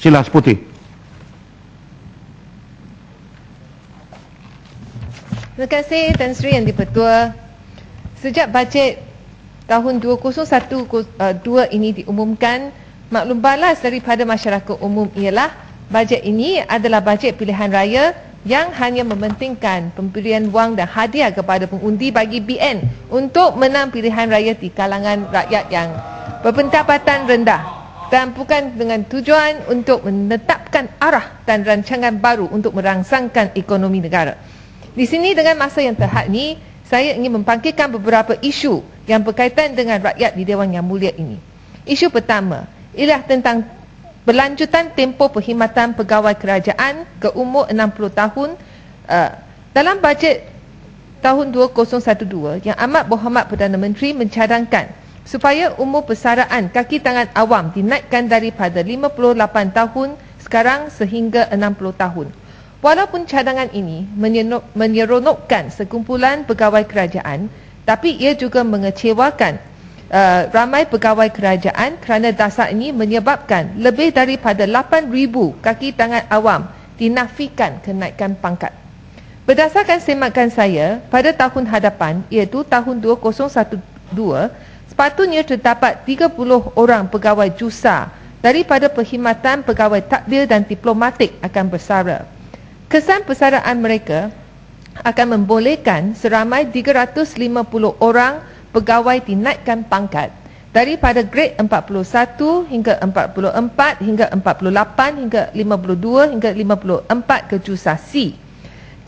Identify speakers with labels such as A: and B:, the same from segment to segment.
A: Sila Seputi.
B: Terima kasih Tan Sri Yang Dipertua. Sejak bajet tahun 2012 ini diumumkan, maklum balas daripada masyarakat umum ialah bajet ini adalah bajet pilihan raya yang hanya mementingkan pemberian wang dan hadiah kepada pengundi bagi BN untuk menang pilihan raya di kalangan rakyat yang berpendapatan rendah dan bukan dengan tujuan untuk menetapkan arah dan rancangan baru untuk merangsangkan ekonomi negara. Di sini dengan masa yang terhad ini, saya ingin membangkitkan beberapa isu yang berkaitan dengan rakyat di Dewan Yang Mulia ini. Isu pertama ialah tentang berlanjutan tempoh perkhidmatan pegawai kerajaan ke umur 60 tahun uh, dalam bajet tahun 2012 yang amat berhormat Perdana Menteri mencadangkan supaya umur persaraan kaki tangan awam dinaikkan daripada 58 tahun sekarang sehingga 60 tahun. Walaupun cadangan ini menyeronokkan sekumpulan pegawai kerajaan, tapi ia juga mengecewakan uh, ramai pegawai kerajaan kerana dasar ini menyebabkan lebih daripada 8,000 kaki tangan awam dinafikan kenaikan pangkat. Berdasarkan semakan saya, pada tahun hadapan iaitu tahun 2012, sepatutnya terdapat 30 orang pegawai jusa daripada perkhidmatan pegawai takbir dan diplomatik akan bersara. Kesan persaraan mereka akan membolehkan seramai 350 orang pegawai dinaikkan pangkat daripada grade 41 hingga 44 hingga 48 hingga 52 hingga 54 ke jusa C.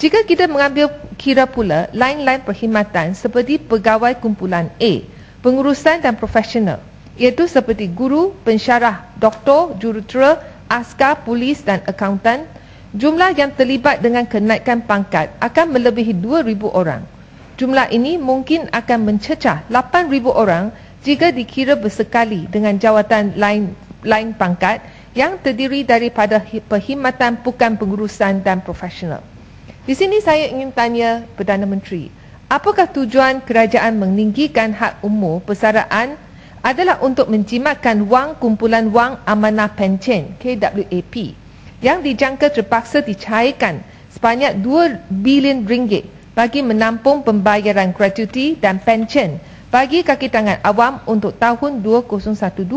B: Jika kita mengambil kira pula lain-lain perkhidmatan seperti pegawai kumpulan A, pengurusan dan profesional iaitu seperti guru, pensyarah, doktor, jurutera, askar, polis dan akuntan Jumlah yang terlibat dengan kenaikan pangkat akan melebihi 2,000 orang. Jumlah ini mungkin akan mencecah 8,000 orang jika dikira bersekali dengan jawatan lain lain pangkat yang terdiri daripada perkhidmatan bukan pengurusan dan profesional. Di sini saya ingin tanya Perdana Menteri, apakah tujuan kerajaan meninggikan hak umur persaraan adalah untuk menjimatkan wang kumpulan wang amanah pencen KWAP yang dijangka terpaksa dicairkan sebanyak 2 bilion ringgit bagi menampung pembayaran gratuiti dan pension bagi kaki tangan awam untuk tahun 2012.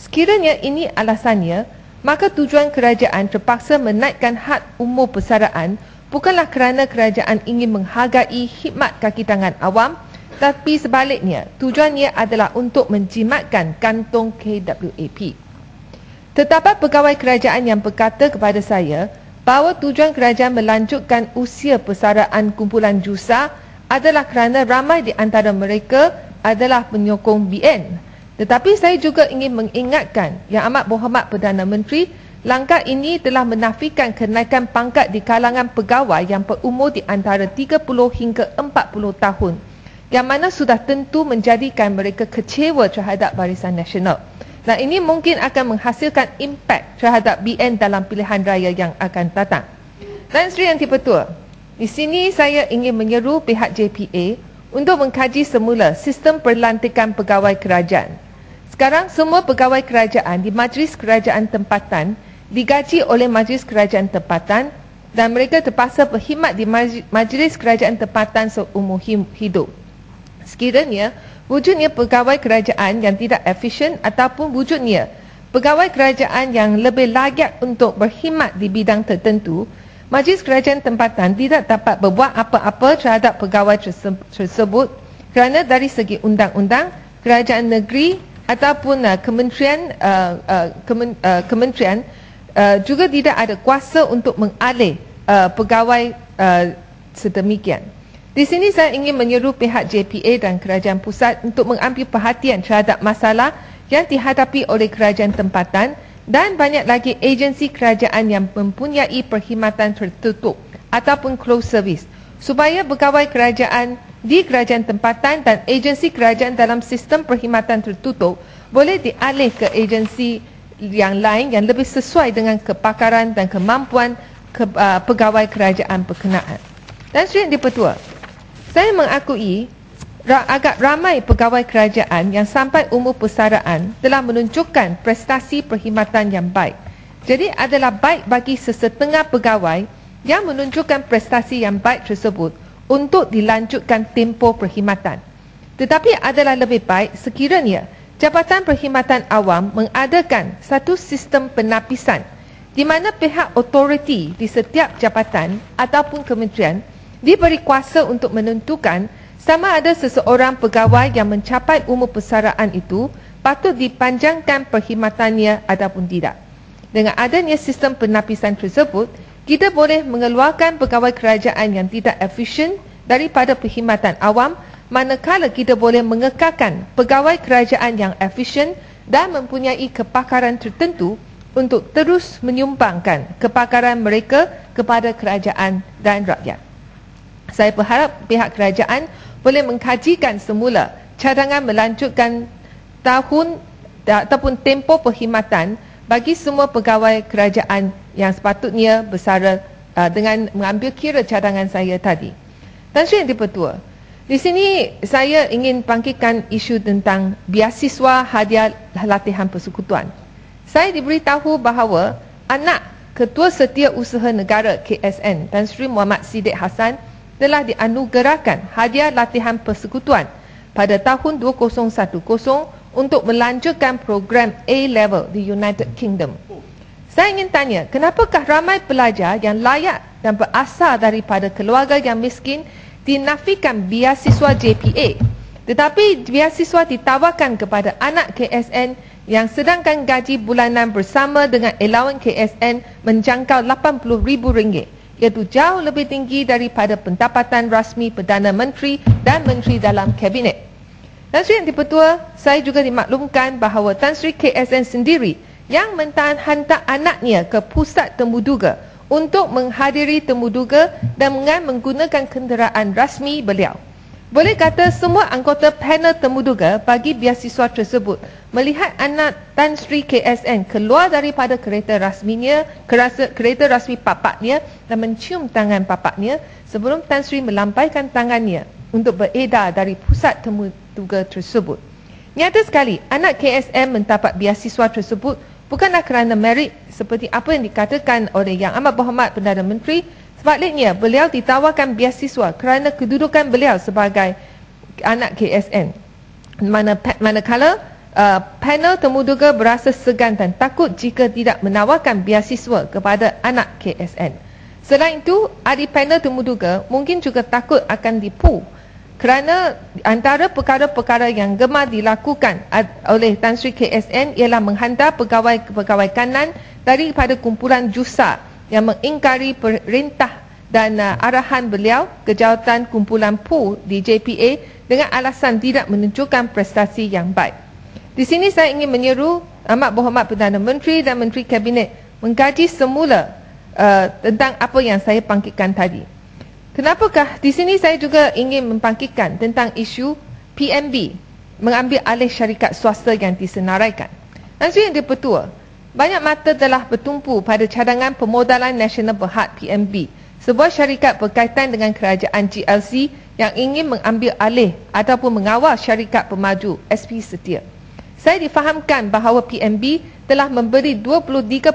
B: Sekiranya ini alasannya, maka tujuan kerajaan terpaksa menaikkan had umur persaraan bukanlah kerana kerajaan ingin menghargai khidmat kaki tangan awam tapi sebaliknya tujuannya adalah untuk menjimatkan kantong KWAP. Terdapat pegawai kerajaan yang berkata kepada saya bahawa tujuan kerajaan melanjutkan usia persaraan kumpulan jusa adalah kerana ramai di antara mereka adalah penyokong BN. Tetapi saya juga ingin mengingatkan yang amat berhormat Perdana Menteri, langkah ini telah menafikan kenaikan pangkat di kalangan pegawai yang berumur di antara 30 hingga 40 tahun yang mana sudah tentu menjadikan mereka kecewa terhadap barisan nasional. Dan ini mungkin akan menghasilkan impak terhadap BN dalam pilihan raya yang akan datang. Dan Sri Yang Dipertua, di sini saya ingin menyeru pihak JPA untuk mengkaji semula sistem perlantikan pegawai kerajaan. Sekarang semua pegawai kerajaan di Majlis Kerajaan Tempatan digaji oleh Majlis Kerajaan Tempatan dan mereka terpaksa berkhidmat di Majlis Kerajaan Tempatan seumur hidup. Sekiranya wujudnya pegawai kerajaan yang tidak efisien ataupun wujudnya pegawai kerajaan yang lebih layak untuk berkhidmat di bidang tertentu, Majlis Kerajaan Tempatan tidak dapat berbuat apa-apa terhadap pegawai tersebut kerana dari segi undang-undang, kerajaan negeri ataupun uh, kementerian uh, uh, kemen, uh, kementerian uh, juga tidak ada kuasa untuk mengalih uh, pegawai uh, sedemikian. Di sini saya ingin menyeru pihak JPA dan kerajaan pusat untuk mengambil perhatian terhadap masalah yang dihadapi oleh kerajaan tempatan dan banyak lagi agensi kerajaan yang mempunyai perkhidmatan tertutup ataupun closed service supaya pegawai kerajaan di kerajaan tempatan dan agensi kerajaan dalam sistem perkhidmatan tertutup boleh dialih ke agensi yang lain yang lebih sesuai dengan kepakaran dan kemampuan ke, uh, pegawai kerajaan berkenaan. Dan Sri Dipertua, saya mengakui agak ramai pegawai kerajaan yang sampai umur persaraan telah menunjukkan prestasi perkhidmatan yang baik. Jadi adalah baik bagi sesetengah pegawai yang menunjukkan prestasi yang baik tersebut untuk dilanjutkan tempoh perkhidmatan. Tetapi adalah lebih baik sekiranya Jabatan Perkhidmatan Awam mengadakan satu sistem penapisan di mana pihak otoriti di setiap jabatan ataupun kementerian diberi kuasa untuk menentukan sama ada seseorang pegawai yang mencapai umur persaraan itu patut dipanjangkan perkhidmatannya ataupun tidak. Dengan adanya sistem penapisan tersebut, kita boleh mengeluarkan pegawai kerajaan yang tidak efisien daripada perkhidmatan awam manakala kita boleh mengekalkan pegawai kerajaan yang efisien dan mempunyai kepakaran tertentu untuk terus menyumbangkan kepakaran mereka kepada kerajaan dan rakyat. Saya berharap pihak kerajaan boleh mengkajikan semula cadangan melanjutkan tahun ataupun tempoh perkhidmatan bagi semua pegawai kerajaan yang sepatutnya bersara uh, dengan mengambil kira cadangan saya tadi. Tan Sri Yang Dipertua, di sini saya ingin bangkitkan isu tentang biasiswa hadiah latihan persekutuan. Saya diberitahu bahawa anak Ketua Setiausaha Negara KSN Tan Sri Muhammad Siddiq Hassan telah dianugerahkan hadiah latihan persekutuan pada tahun 2010 untuk melanjutkan program A-Level di United Kingdom. Saya ingin tanya, kenapakah ramai pelajar yang layak dan berasal daripada keluarga yang miskin dinafikan biasiswa JPA tetapi biasiswa ditawarkan kepada anak KSN yang sedangkan gaji bulanan bersama dengan allowance KSN menjangkau RM80,000 iaitu jauh lebih tinggi daripada pendapatan rasmi Perdana Menteri dan Menteri dalam Kabinet. Tan Sri Yang Dipertua, saya juga dimaklumkan bahawa Tan Sri KSN sendiri yang mentahan hantar anaknya ke pusat temuduga untuk menghadiri temuduga dan menggunakan kenderaan rasmi beliau. Boleh kata semua anggota panel temuduga bagi biasiswa tersebut melihat anak Tan Sri KSN keluar daripada kereta rasminya, kerasa, kereta rasmi papaknya dan mencium tangan papaknya sebelum Tan Sri melampaikan tangannya untuk beredar dari pusat temuduga tersebut. Nyata sekali, anak KSM mendapat biasiswa tersebut bukanlah kerana merit seperti apa yang dikatakan oleh Yang Amat Berhormat Perdana Menteri. Sebaliknya, beliau ditawarkan biasiswa kerana kedudukan beliau sebagai anak KSN. Mana, manakala uh, panel temuduga berasa segan dan takut jika tidak menawarkan biasiswa kepada anak KSN. Selain itu, adik panel temuduga mungkin juga takut akan dipu kerana antara perkara-perkara yang gemar dilakukan oleh Tan Sri KSN ialah menghantar pegawai-pegawai kanan daripada kumpulan JUSA yang mengingkari perintah dan uh, arahan beliau ke jawatan kumpulan PU di JPA dengan alasan tidak menunjukkan prestasi yang baik. Di sini saya ingin menyeru Amat Berhormat Perdana Menteri dan Menteri Kabinet mengkaji semula uh, tentang apa yang saya bangkitkan tadi. Kenapakah di sini saya juga ingin membangkitkan tentang isu PMB mengambil alih syarikat swasta yang disenaraikan. Nanti yang dipertua, banyak mata telah bertumpu pada cadangan pemodalan nasional berhad PMB, sebuah syarikat berkaitan dengan kerajaan GLC yang ingin mengambil alih ataupun mengawal syarikat pemaju SP Setia. Saya difahamkan bahawa PMB telah memberi 23.5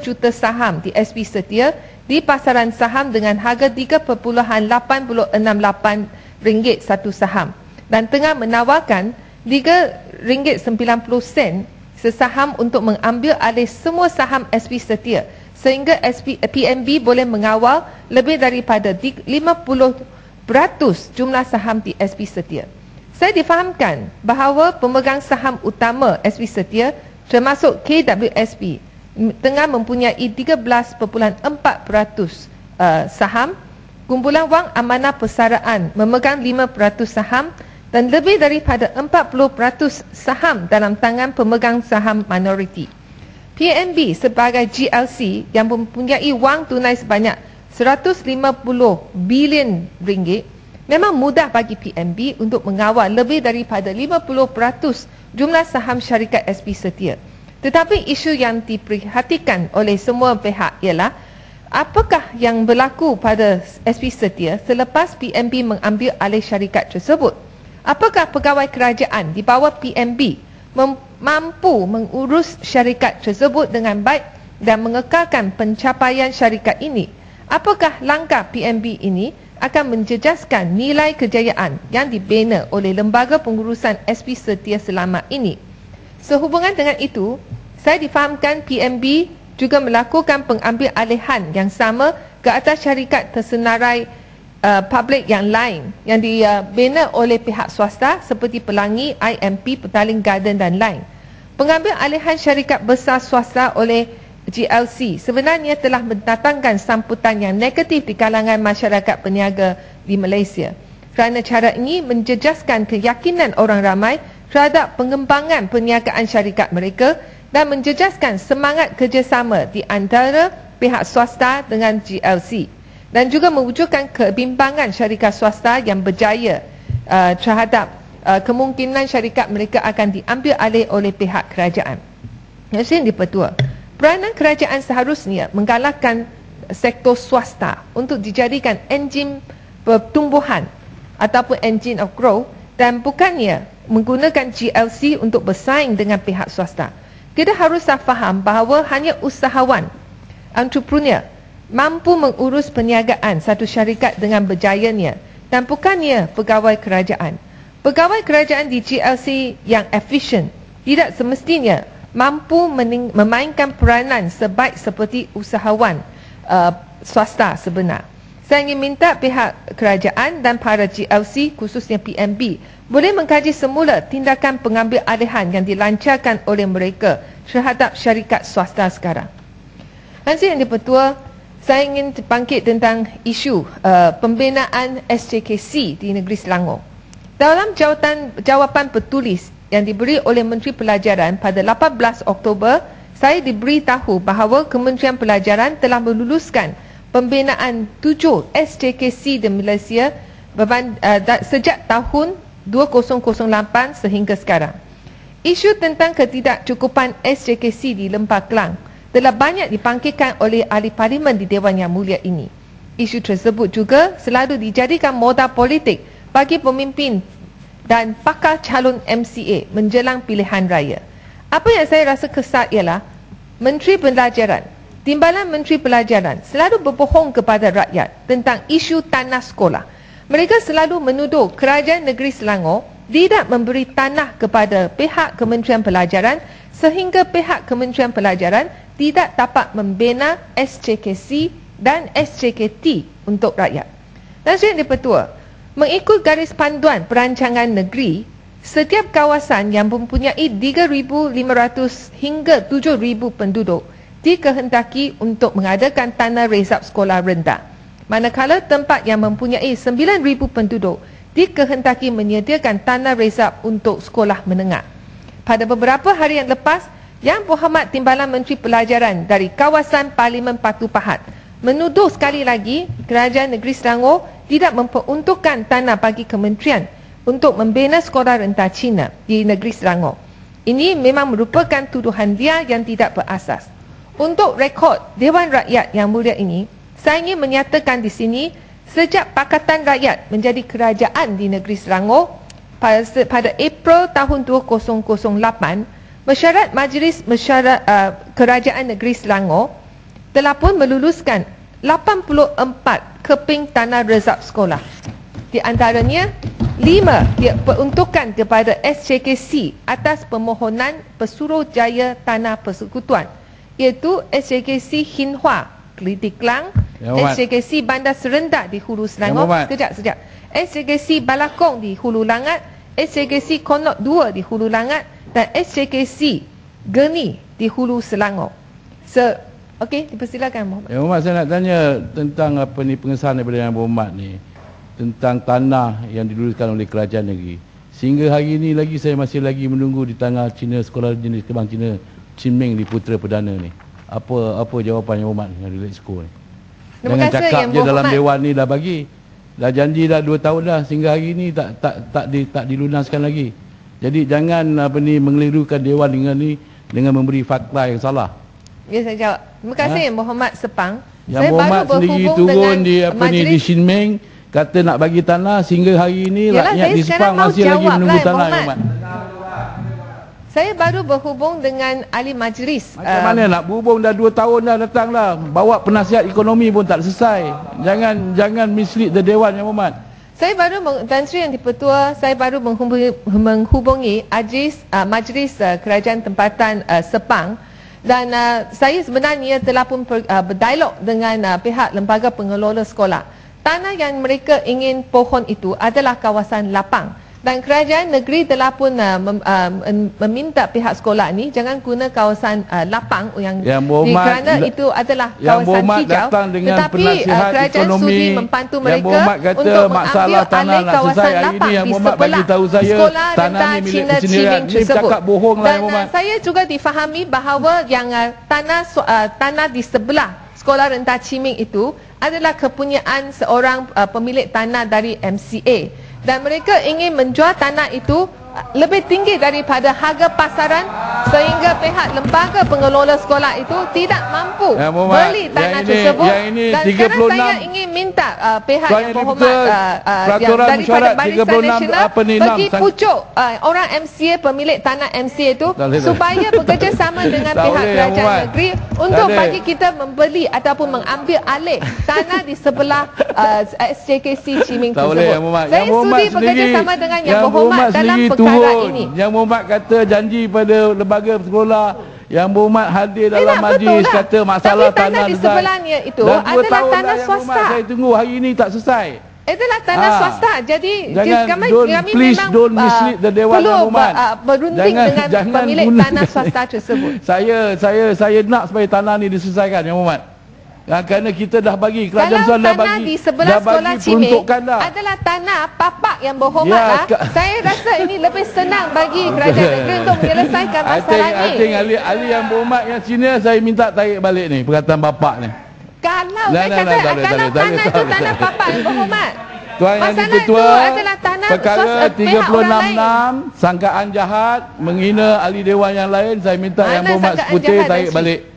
B: juta saham di SP Setia di pasaran saham dengan harga RM3.868 satu saham dan tengah menawarkan RM3.90 sesaham untuk mengambil alih semua saham SP Setia sehingga SP, PMB boleh mengawal lebih daripada 50% jumlah saham di SP Setia. Saya difahamkan bahawa pemegang saham utama SP Setia termasuk KWSP tengah mempunyai 13.4% uh, saham kumpulan wang amanah persaraan memegang 5% saham dan lebih daripada 40% saham dalam tangan pemegang saham minoriti. PNB sebagai GLC yang mempunyai wang tunai sebanyak 150 bilion ringgit memang mudah bagi PNB untuk mengawal lebih daripada 50% jumlah saham syarikat SP Setia. Tetapi isu yang diperhatikan oleh semua pihak ialah apakah yang berlaku pada SP Setia selepas PMB mengambil alih syarikat tersebut? Apakah pegawai kerajaan di bawah PMB mampu mengurus syarikat tersebut dengan baik dan mengekalkan pencapaian syarikat ini. Apakah langkah PMB ini akan menjejaskan nilai kejayaan yang dibina oleh lembaga pengurusan SP Setia Selamat ini? Sehubungan dengan itu, saya difahamkan PMB juga melakukan pengambil alihan yang sama ke atas syarikat tersenarai uh, publik yang lain yang dibina oleh pihak swasta seperti Pelangi, IMP, Petaling Garden dan lain. Pengambil alihan syarikat besar swasta oleh GLC sebenarnya telah mendatangkan samputan yang negatif di kalangan masyarakat peniaga di Malaysia. Kerana cara ini menjejaskan keyakinan orang ramai terhadap pengembangan perniagaan syarikat mereka dan menjejaskan semangat kerjasama di antara pihak swasta dengan GLC dan juga mewujudkan kebimbangan syarikat swasta yang berjaya uh, terhadap uh, kemungkinan syarikat mereka akan diambil alih oleh pihak kerajaan. Yang ini dipertua. Peranan kerajaan seharusnya menggalakkan sektor swasta untuk dijadikan enjin pertumbuhan ataupun engine of growth dan bukannya menggunakan GLC untuk bersaing dengan pihak swasta. Kita harus faham bahawa hanya usahawan, entrepreneur, mampu mengurus perniagaan satu syarikat dengan berjayanya dan bukannya pegawai kerajaan. Pegawai kerajaan di GLC yang efisien tidak semestinya mampu memainkan peranan sebaik seperti usahawan uh, swasta sebenar. Saya ingin minta pihak kerajaan dan para GLC khususnya PMB boleh mengkaji semula tindakan pengambil alihan yang dilancarkan oleh mereka terhadap syarikat swasta sekarang. Nanti yang dipertua, saya ingin bangkit tentang isu uh, pembinaan SJKC di negeri Selangor. Dalam jawatan, jawapan tertulis yang diberi oleh Menteri Pelajaran pada 18 Oktober, saya diberitahu bahawa Kementerian Pelajaran telah meluluskan pembinaan tujuh SJKC di Malaysia uh, sejak tahun 2008 sehingga sekarang. Isu tentang ketidakcukupan SJKC di Lempah Kelang telah banyak dipangkitkan oleh ahli parlimen di Dewan Yang Mulia ini. Isu tersebut juga selalu dijadikan modal politik bagi pemimpin dan pakar calon MCA menjelang pilihan raya. Apa yang saya rasa kesal ialah Menteri Pelajaran Timbalan Menteri Pelajaran selalu berbohong kepada rakyat tentang isu tanah sekolah. Mereka selalu menuduh kerajaan negeri Selangor tidak memberi tanah kepada pihak Kementerian Pelajaran sehingga pihak Kementerian Pelajaran tidak dapat membina SJKC dan SJKT untuk rakyat. Saya dipertua, mengikut garis panduan perancangan negeri, setiap kawasan yang mempunyai 3,500 hingga 7,000 penduduk dikehendaki untuk mengadakan tanah rezab sekolah rendah. Manakala tempat yang mempunyai 9,000 penduduk dikehendaki menyediakan tanah rezab untuk sekolah menengah. Pada beberapa hari yang lepas, Yang Berhormat Timbalan Menteri Pelajaran dari kawasan Parlimen Patu Pahat menuduh sekali lagi Kerajaan Negeri Selangor tidak memperuntukkan tanah bagi kementerian untuk membina sekolah rendah Cina di Negeri Selangor. Ini memang merupakan tuduhan dia yang tidak berasas. Untuk rekod Dewan Rakyat yang mulia ini, saya ingin menyatakan di sini sejak Pakatan Rakyat menjadi kerajaan di negeri Selangor pada, pada April tahun 2008, Mesyuarat Majlis Mesyuarat uh, Kerajaan Negeri Selangor telah pun meluluskan 84 keping tanah rezab sekolah. Di antaranya, 5 diperuntukkan kepada SJKC atas permohonan Pesuruhjaya Tanah Persekutuan iaitu SJKC Hinhua Keliti Kelang, ya, SJKC Bandar Serendak di Hulu Selangor. Ya, sekejap, sekejap. SJKC Balakong di Hulu Langat, SJKC Konok 2 di Hulu Langat dan SJKC Geni di Hulu Selangor. So, okey, dipersilakan Muhammad.
A: Ya, Muhammad saya nak tanya tentang apa ni pengesahan daripada Yang Muhammad ni tentang tanah yang diluluskan oleh kerajaan negeri. Sehingga hari ini lagi saya masih lagi menunggu di tanah Cina sekolah jenis kebang Cina Chin Ming di Putera Perdana ni. Apa apa jawapan yang Umat dengan Relax School ni? Dengan cakap je dalam dewan ni dah bagi. Dah janji dah 2 tahun dah sehingga hari ni tak tak tak di, tak dilunaskan lagi. Jadi jangan apa ni mengelirukan dewan dengan ni dengan memberi fakta yang salah.
B: Ya saya jawab. Terima kasih ha? Muhammad Sepang.
A: Yang saya Muhammad baru sendiri turun di apa majlis... ni di Shin Ming kata nak bagi tanah sehingga hari ini Yalah, rakyat di Sepang masih lagi menunggu lah, tanah Muhammad. Muhammad.
B: Saya baru berhubung dengan ahli majlis.
A: Macam uh, mana nak berhubung dah 2 tahun dah datang dah. Bawa penasihat ekonomi pun tak selesai. Jangan jangan mislead the Dewan Yang Berhormat.
B: Saya baru Tan Sri Yang Dipertua, saya baru menghubungi, menghubungi Ajis, uh, Majlis uh, Kerajaan Tempatan uh, Sepang dan uh, saya sebenarnya telah pun per, uh, berdialog dengan uh, pihak lembaga pengelola sekolah. Tanah yang mereka ingin pohon itu adalah kawasan lapang dan kerajaan negeri telah pun uh, mem, uh, meminta pihak sekolah ni jangan guna kawasan uh, lapang yang,
A: yang di,
B: kerana itu adalah kawasan hijau. tetapi uh, kerajaan ekonomi, sudi membantu mereka untuk mengambil alih kawasan lapang di sebelah sekolah rendah Cina Ciming tersebut. dan uh, saya juga difahami bahawa yang uh, tanah uh, tanah di sebelah sekolah rendah Ciming itu adalah kepunyaan seorang uh, pemilik tanah dari MCA dan mereka ingin menjual tanah itu lebih tinggi daripada harga pasaran sehingga pihak lembaga pengelola sekolah itu tidak mampu ya, beli tanah yang tersebut. yang ini dan sekarang saya ingin minta uh, pihak yang berhormat uh, uh, yang daripada Barisan Nasional pergi pucuk uh, orang MCA pemilik tanah MCA itu supaya bekerjasama dengan pihak kerajaan negeri untuk bagi kita membeli ataupun mengambil alih tanah di sebelah uh, SJKC Ciming tersebut. saya sudi bekerjasama dengan yang berhormat dalam turun. Ini.
A: Yang Muhammad kata janji pada lembaga sekolah yang Muhammad hadir dalam majlis kata masalah
B: Tapi tanah, tanah di sebelahnya itu adalah tanah swasta.
A: Saya tunggu hari ini tak selesai.
B: Itulah tanah ha. swasta. Jadi
A: jangan, kami, don't, kami please memang don't mislead the Dewan
B: perlu
A: Muhammad.
B: Uh, berunding jangan, dengan jangan pemilik tanah swasta tersebut.
A: saya saya saya nak supaya tanah ni diselesaikan yang Muhammad. Ya, kerana kita dah bagi kerajaan Kalau dah bagi
B: di sebelah sekolah Ciming adalah tanah papak yang berhormat ya, lah. Saya rasa ini lebih senang bagi kerajaan negeri untuk menyelesaikan masalah
A: ini. I think ahli, ahli yang berhormat yang sini saya minta tarik balik ni perkataan bapak ni.
B: Kalau nah, saya nah, kata nah, kalau tanah tak, itu tak, tanah papak yang berhormat.
A: Tuan Yang Di-Ketua Perkara 366 Sangkaan jahat Menghina ahli dewan yang lain Saya minta Mana Yang Berhormat Seputih Tarik balik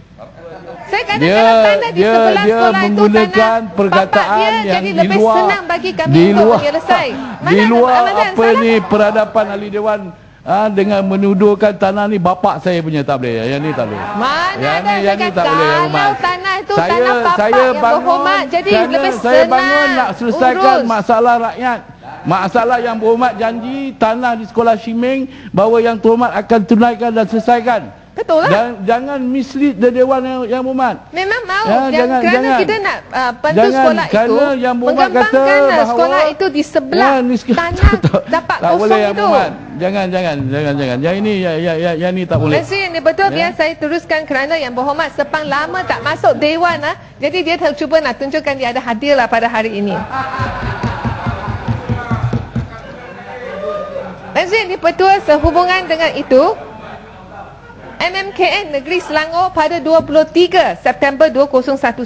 B: saya kata dia, kalau tanah di sebelah dia sekolah itu tanah perkataan dia yang jadi lebih luar, senang bagi kami di luar, untuk menyelesai.
A: Mana di luar apa salah? ni peradaban ahli dewan ha, dengan menuduhkan tanah ni bapak saya punya tak boleh. Yang ni tak boleh.
B: Mana yang ada ni, yang ni tak boleh. Kalau tanah itu saya, tanah bapak saya yang bangun, berhormat jadi lebih senang
A: Saya bangun nak selesaikan urus. masalah rakyat. Masalah yang berhormat janji tanah di sekolah Shiming bahawa yang terhormat akan tunaikan dan selesaikan.
B: Betul lah.
A: Dan, jangan mislead the Dewan yang, yang Muhammad.
B: Memang mau. Ya, dan jangan, kerana jangan, kita nak uh, bantu jangan, sekolah itu. Yang mengembangkan kata bahawa, sekolah itu di sebelah ya, tanah dapat tak kosong boleh, itu. Muhammad.
A: Jangan, jangan, jangan, jangan. Yang ini, ya, ya, ya, yang ini tak boleh.
B: Terima ini betul. Ya. Biar saya teruskan kerana yang berhormat Sepang lama tak masuk Dewan. Ha? Jadi dia cuba nak tunjukkan dia ada hadir lah pada hari ini. Terima ini betul sehubungan dengan itu. MMKN Negeri Selangor pada 23 September 2011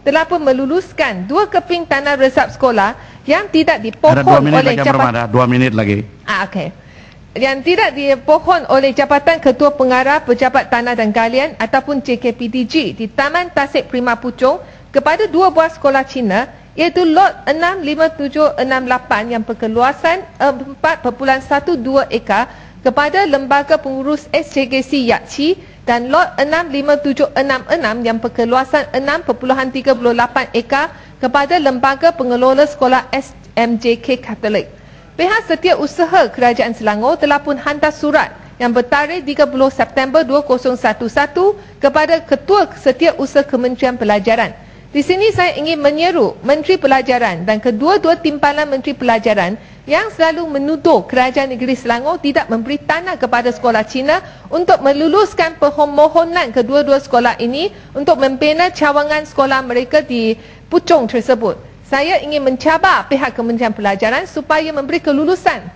B: telah pun meluluskan dua keping tanah resap sekolah yang tidak dipohon oleh
A: jabatan ada dua minit lagi.
B: Ah okey. Yang tidak dipohon oleh Jabatan Ketua Pengarah Pejabat Tanah dan Galian ataupun JKPDG di Taman Tasik Prima Puchong kepada dua buah sekolah Cina iaitu lot 65768 yang berkeluasan 4.12 ekar kepada Lembaga Pengurus SJGC Yakci dan lot 65766 yang berkeluasan 6.38 ekar kepada Lembaga Pengelola Sekolah SMJK Katolik. Pihak Setiausaha Kerajaan Selangor telah pun hantar surat yang bertarikh 30 September 2011 kepada Ketua Setiausaha Kementerian Pelajaran di sini saya ingin menyeru Menteri Pelajaran dan kedua-dua timpalan Menteri Pelajaran yang selalu menuduh kerajaan negeri Selangor tidak memberi tanah kepada sekolah Cina untuk meluluskan permohonan kedua-dua sekolah ini untuk membina cawangan sekolah mereka di Puchong tersebut. Saya ingin mencabar pihak Kementerian Pelajaran supaya memberi kelulusan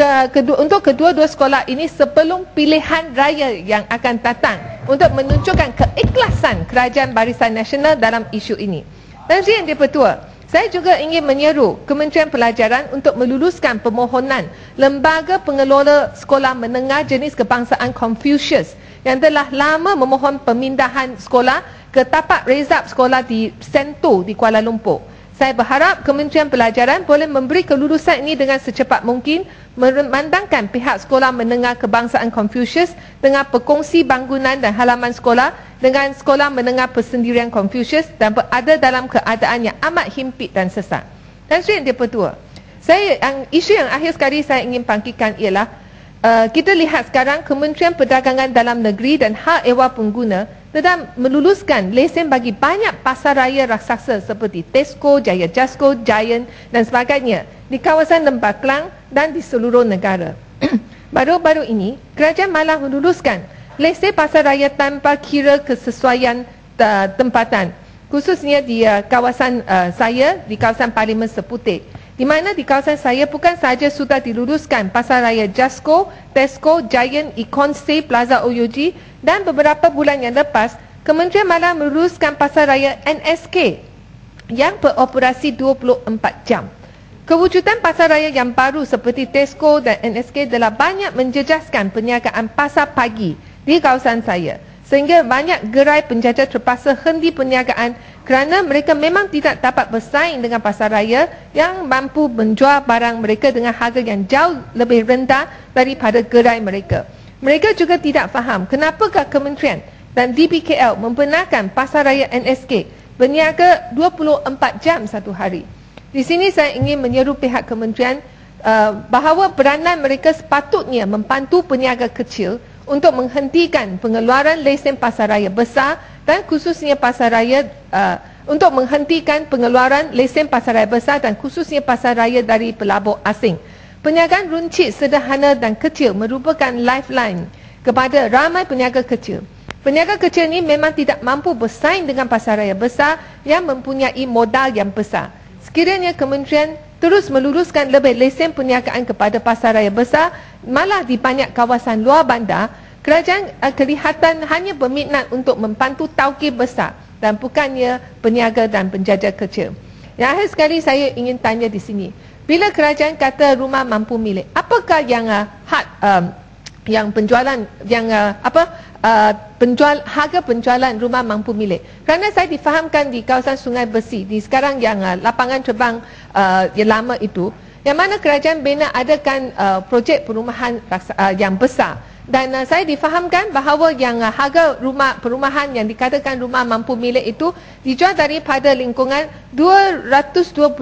B: ke, kedua, untuk kedua-dua sekolah ini sebelum pilihan raya yang akan datang untuk menunjukkan keikhlasan kerajaan Barisan Nasional dalam isu ini. Dan yang dipertua, saya juga ingin menyeru Kementerian Pelajaran untuk meluluskan permohonan Lembaga Pengelola Sekolah Menengah Jenis Kebangsaan Confucius yang telah lama memohon pemindahan sekolah ke tapak rezab sekolah di Sento di Kuala Lumpur. Saya berharap Kementerian Pelajaran boleh memberi kelulusan ini dengan secepat mungkin memandangkan pihak sekolah menengah kebangsaan Confucius dengan perkongsi bangunan dan halaman sekolah dengan sekolah menengah persendirian Confucius dan berada dalam keadaan yang amat himpit dan sesak. Dan Sri Yang Dipertua, saya, yang, isu yang akhir sekali saya ingin bangkitkan ialah uh, kita lihat sekarang Kementerian Perdagangan Dalam Negeri dan Hak Ewa Pengguna sedang meluluskan lesen bagi banyak pasar raya raksasa seperti Tesco, Jaya Jasco, Giant dan sebagainya di kawasan Lembah Kelang dan di seluruh negara. Baru-baru ini, kerajaan malah meluluskan lesen pasar raya tanpa kira kesesuaian uh, tempatan khususnya di uh, kawasan uh, saya di kawasan Parlimen Seputik di mana di kawasan saya bukan sahaja sudah diluluskan pasar raya Jasco, Tesco, Giant, Econ Plaza OUG dan beberapa bulan yang lepas, Kementerian malah meluluskan pasar raya NSK yang beroperasi 24 jam. Kewujudan pasar raya yang baru seperti Tesco dan NSK telah banyak menjejaskan perniagaan pasar pagi di kawasan saya sehingga banyak gerai penjajah terpaksa henti perniagaan kerana mereka memang tidak dapat bersaing dengan pasar raya yang mampu menjual barang mereka dengan harga yang jauh lebih rendah daripada gerai mereka. Mereka juga tidak faham kenapakah kementerian dan DBKL membenarkan pasar raya NSK berniaga 24 jam satu hari. Di sini saya ingin menyeru pihak kementerian uh, bahawa peranan mereka sepatutnya membantu peniaga kecil untuk menghentikan pengeluaran lesen pasaraya besar dan khususnya pasaraya uh, untuk menghentikan pengeluaran lesen pasaraya besar dan khususnya pasaraya dari pelabur asing. Perniagaan runcit sederhana dan kecil merupakan lifeline kepada ramai peniaga kecil. Peniaga kecil ini memang tidak mampu bersaing dengan pasaraya besar yang mempunyai modal yang besar. Sekiranya kementerian terus meluluskan lebih lesen perniagaan kepada pasaraya besar malah di banyak kawasan luar bandar kerajaan uh, kelihatan hanya berminat untuk membantu tauke besar dan bukannya peniaga dan penjajah kecil yang akhir sekali saya ingin tanya di sini. Bila kerajaan kata rumah mampu milik apakah yang uh, had um, yang penjualan yang uh, apa uh, penjual harga penjualan rumah mampu milik? Kerana saya difahamkan di kawasan Sungai Besi di sekarang yang uh, lapangan terbang uh, yang lama itu yang mana kerajaan bina adakan uh, projek perumahan uh, yang besar dan uh, saya difahamkan bahawa yang uh, harga rumah perumahan yang dikatakan rumah mampu milik itu dijual daripada lingkungan 220,000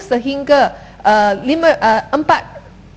B: sehingga uh, 5 uh,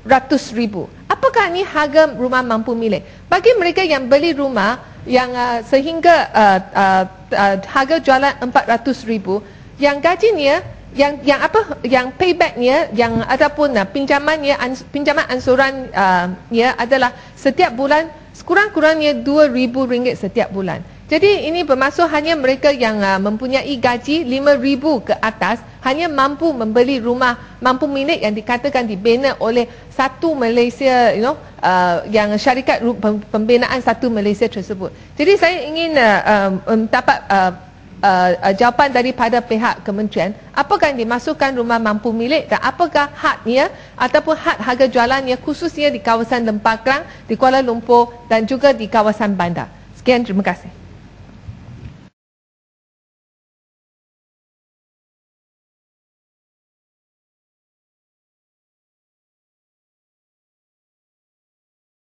B: 400,000 apakah ni harga rumah mampu milik? Bagi mereka yang beli rumah yang uh, sehingga uh, uh, uh, harga jualan 400,000 yang gajinya yang yang apa yang paybacknya yang ataupun uh, pinjamannya ans, pinjaman ansuran uh, ya adalah setiap bulan sekurang-kurangnya RM2000 setiap bulan. Jadi ini bermaksud hanya mereka yang uh, mempunyai gaji RM5000 ke atas hanya mampu membeli rumah mampu milik yang dikatakan dibina oleh satu Malaysia you know uh, yang syarikat pembinaan satu Malaysia tersebut. Jadi saya ingin uh, um, dapat uh, uh, uh, jawapan daripada pihak kementerian apakah yang dimasukkan rumah mampu milik dan apakah hadnya ataupun had harga jualannya khususnya di kawasan Lempah di Kuala Lumpur dan juga di kawasan bandar. Sekian terima kasih.